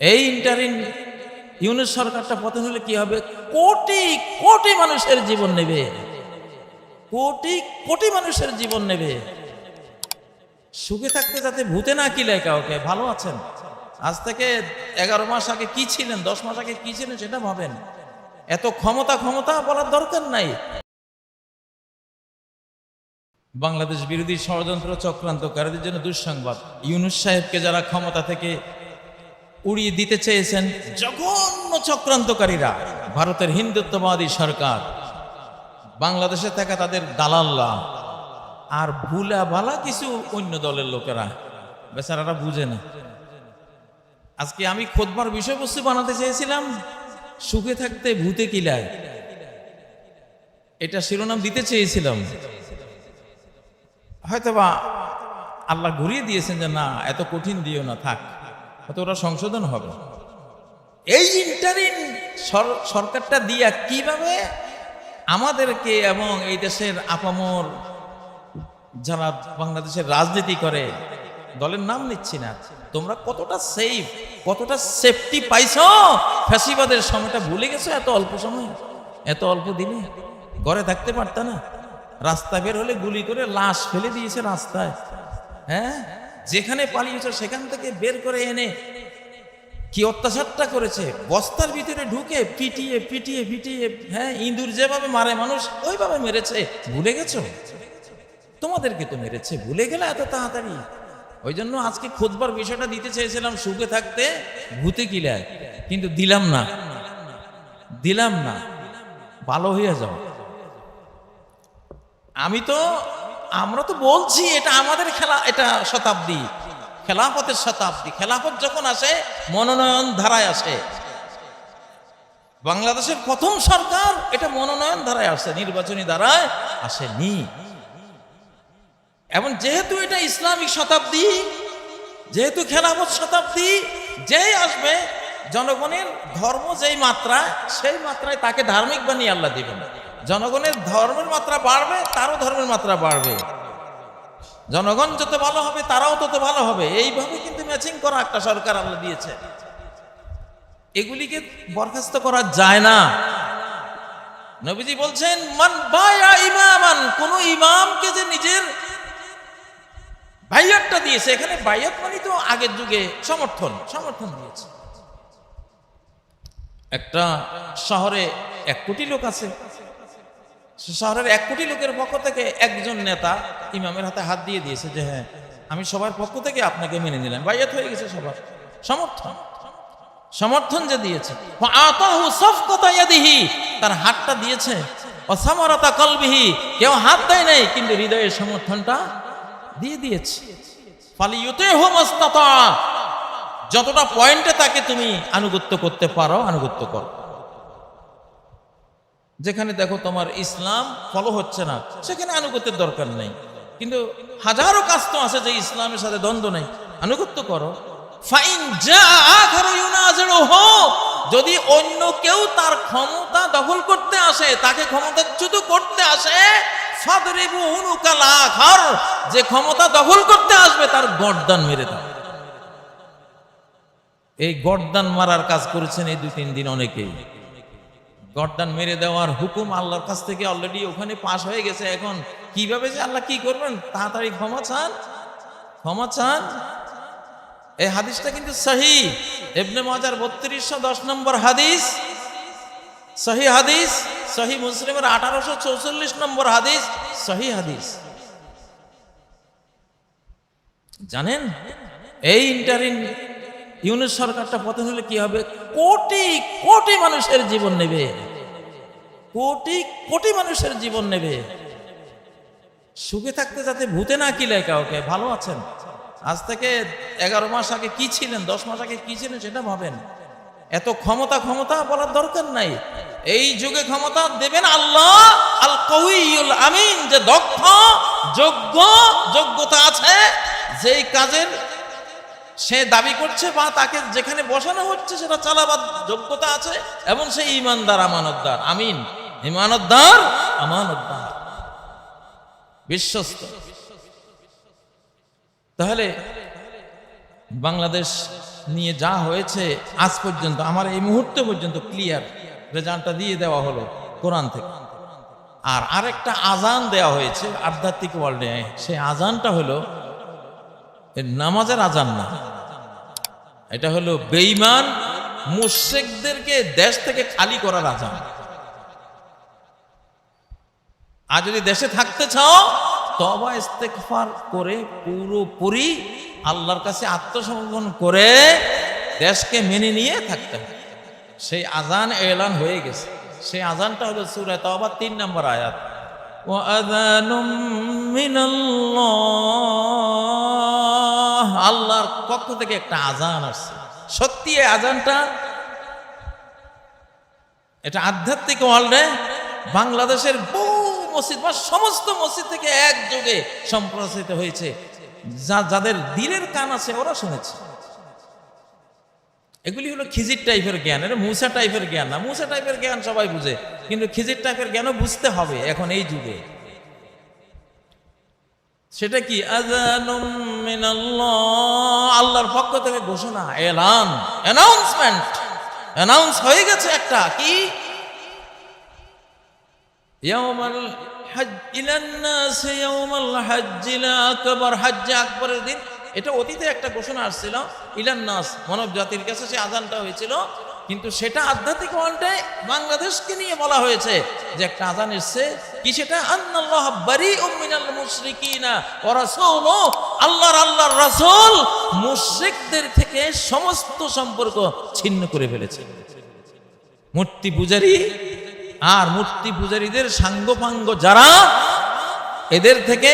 এই ইন্টারিন ইউনিট সরকারটা পতন হলে কি হবে? কোটি কোটি মানুষের জীবন নেবে। কোটি কোটি মানুষের জীবন নেবে। সুখে থাকতে যাতে ভূতে না কি কিলায় কাউকে, ভালো আছেন? আজ থেকে এগারো মাস আগে কি ছিলেন, দশ মাস আগে কি ছিলেন সেটা ভাবেন। এত ক্ষমতা ক্ষমতা বলার দরকার নাই। বাংলাদেশ বিরোধী ষড়যন্ত্র চক্রান্তকারীদের জন্য দুঃসংবাদ। ইউনুস সাহেবকে যারা ক্ষমতা থেকে উড়িয়ে দিতে চেয়েছেন জঘন্য চক্রান্তকারীরা। ভারতের হিন্দুত্ববাদী সরকার। বাংলাদেশে থাকা তাদের দালাল্লা আর ভুলা ভালা কিছু অন্য দলের লোকেরা। বেচারারা বুঝে না। আজকে আমি খোদবার বিষয়বস্তু বানাতে চেয়েছিলাম, সুখে থাকতে ভূতে কিলায়। এটা শিরোনাম দিতে চেয়েছিলাম। হয়তোবা আল্লাহ ঘুরিয়ে দিয়েছেন যে, না, এত কঠিন দিও না, থাক। হয়তো ওরা সংশোধন হবে। এই ইন্টারিন সরকারটা দিয়া কীভাবে আমাদেরকে এবং এই দেশের আপামর যারা বাংলাদেশের রাজনীতি করে, দলের নাম নিচ্ছি না, তোমরা কতটা সেফ কতটা সেফটি পাইছো? ফ্যাসিবাদের সময়টা ভুলে গেছো এত অল্প সময়? এত অল্প দিনে? ঘরে থাকতে পারত না? রাস্তা বের হলে গুলি করে লাশ ফেলে দিয়েছে রাস্তায়। হ্যাঁ? যেখানে পালিয়েছো সেখান থেকে বের করে এনে কি অত্যাচারটা করেছে? বস্তার ভিতরে ঢুকে পিটিয়ে পিটিয়ে পিটিয়ে হ্যাঁ ইঁদুর যেভাবে মারে, মানুষ ওইভাবে মেরেছে। ভুলে গেছো? তোমাদেরকে তো মেরেছে। ভুলে গেলে এত তাড়াতাড়ি? ওই জন্য আজকে খোঁজবার বিষয়টা দিতে চেয়েছিলাম সুখে থাকতে। ভূতে কিলায় কিন্তু দিলাম না। দিলাম না। ভালো হয়ে যাও। আমি তো আমরা তো বলছি এটা আমাদের খেলা, এটা শতাব্দী। খেলাফতের শতাব্দী। খেলাফত যখন আসে, মনোনয়ন ধারায় আসে। বাংলাদেশের প্রথম সরকার এটা মনোনয়ন ধারায় আসে, নির্বাচনী ধারায় আসেনি। এবং যেহেতু এটা ইসলামিক শতাব্দী, যেহেতু খেলাফত শতাব্দী, যেই আসবে, জনগণের ধর্ম যেই মাত্রা, সেই মাত্রায় তাকে ধার্মিক বানিয়ে আল্লাহ দিবেন। জনগণের ধর্মের মাত্রা বাড়বে, তারও ধর্মের মাত্রা বাড়বে। জনগণ যত ভালো হবে, তারাও তত ভালো হবে। এইভাবে কিন্তু ম্যাচিং করা একটা সরকার আল্লাহ দিয়েছে। এগুলিকে বরখাস্ত করা যায় না। নবীজি বলছেন, মান বায়া ইমামান কোন ইমামকে যে নিজের বাইয়াতটা দিয়েছে, এখানে বাইয়াত মানে তো আগের যুগে সমর্থন সমর্থন দিয়েছে। একটা শহরে এক কোটি লোক আছে। শহরের এক কোটি লোকের পক্ষ থেকে একজন নেতা ইমামের হাতে হাত দিয়ে দিয়েছে যে হ্যাঁ আমি সবার পক্ষ থেকে আপনাকে মেনে নিলাম। বাইয়াত হয়ে গেছে সবার। সমর্থন। সমর্থন যে দিয়েছে। তার হাতটা দিয়েছে। অসামরতা কলবিহি। কেউ হাত দেয় নাই, কিন্তু হৃদয়ের সমর্থনটা দিয়ে দিয়েছে। যতটা পয়েন্টে তাকে তুমি আনুগত্য করতে পারো, আনুগত্য করো। যেখানে দেখো তোমার ইসলাম ফলো হচ্ছে না, সেখানে আনুগত্যের দরকার নেই। কিন্তু হাজারো কাজ তো আছে যে ইসলামের সাথে দ্বন্দ্ব নেই। আনুগত্য করো। ফাইন যা যদি অন্য কেউ তার ক্ষমতা দখল করতে আসে, তাকে ক্ষমতাচ্যুত করতে আসে যে ক্ষমতা দখল করতে আসবে, তার গর্দান মেরে দাও। এই গর্দান মারার কাজ করেছেন এই দুই তিন দিন অনেকেই। গর্দান মেরে দেওয়ার হুকুম আল্লাহর কাছ থেকে অলরেডি ওখানে পাশ হয়ে গেছে। এখন কীভাবে যে আল্লাহ কি করবেন? তাড়াতাড়ি ক্ষমা চান। ক্ষমা চান। এই হাদিসটা কিন্তু সহি। এবনে মজার বত্রিশশো দশ নম্বর হাদিস। সহি হাদিস। সহি মুসলিমের আঠারোশো চৌচল্লিশ নম্বর হাদিস। সহি হাদিস। জানেন? এই ইন্টারিন ইউনিট সরকারটা পতন হলে কি হবে? কোটি কোটি মানুষের জীবন নেবে। কোটি কোটি মানুষের জীবন নেবে। সুখে থাকতে যাতে ভূতে না কিলায় কাউকে, ভালো আছেন? আজ থেকে এগারো মাস আগে কি ছিলেন, দশ মাস আগে কি ছিলেন সেটা ভাবেন। এত ক্ষমতা ক্ষমতা বলার দরকার নাই। এই যুগে ক্ষমতা দেবেন আল্লাহ আল কউইউল আমিন, যে দক্ষ, যোগ্য, যোগ্যতা আছে, যেই কাজের সে দাবি করছে বা তাকে যেখানে বসানো হচ্ছে সেটা চালাবার যোগ্যতা আছে, এবং সে ইমানদার আমানতদার। আমিন। ইমানতদার, আমানতদার। বিশ্বস্ত। তাহলে বাংলাদেশ নিয়ে যা হয়েছে, আজ পর্যন্ত, আমার এই মুহূর্তে পর্যন্ত ক্লিয়ার রেজাল্টটা দিয়ে দেওয়া হলো কোরআন থেকে। আর আরেকটা আজান দেওয়া হয়েছে আধ্যাত্মিক ওয়ার্ল্ডে সেই আজানটা হলো নামাজের আজান না। এটা হলো বেঈমান মুশেকদেরকে দেশ থেকে খালি করার আজান। আর যদি দেশে থাকতে চাও, তবা ইস্তেকফার করে পুরোপুরি আল্লাহর কাছে আত্মসমর্পণ করে দেশকে মেনে নিয়ে থাকতে হবে। সেই আজান এলান হয়ে গেছে। সেই আজানটা হলো সুরে তবা তিন নম্বর আয়াত। ও আজানুম মিনাল্লাহ। আল্লাহর পক্ষ থেকে একটা আজান আসছে। সত্যি এই আজানটা এটা আধ্যাত্মিক ওয়ার্ল্ডে বাংলাদেশের বহু মসজিদ বা সমস্ত মসজিদ থেকে একযোগে সম্প্রসারিত হয়েছে। যা, যাদের দিলের কান আছে ওরা শুনেছে। এগুলি হলো খিজির টাইপের জ্ঞান। এটা মুসা টাইপের জ্ঞান না। মুসা টাইপের জ্ঞান সবাই বুঝে। কিন্তু খিজির টাইপের জ্ঞানও বুঝতে হবে এখন এই যুগে। সেটা কি? আল্লাহর পক্ষ থেকে ঘোষণা, এলান অ্যানাউন্সমেন্ট অ্যানাউন্স হয়ে গেছে একটা, কি? এটা অতীতে একটা ঘোষণা আসছিল, ইলান্নাস মানব জাতির কাছে সে আজানটা হয়েছিল। কিন্তু সেটা আধ্যাত্মিক ওয়ার্ল্ডে বাংলাদেশকে নিয়ে বলা হয়েছে যে একটা আজান এসছে। কি সেটা? আন্নাল্লাহ বারি মিনাল মুশরিকিনা রাসূলু, আল্লাহর আল্লাহর রাসূল মুশরিকদের থেকে সমস্ত সম্পর্ক ছিন্ন করে ফেলেছে। মূর্তি পূজারী আর মূর্তি পূজারীদের সাঙ্গপাঙ্গ যারা, এদের থেকে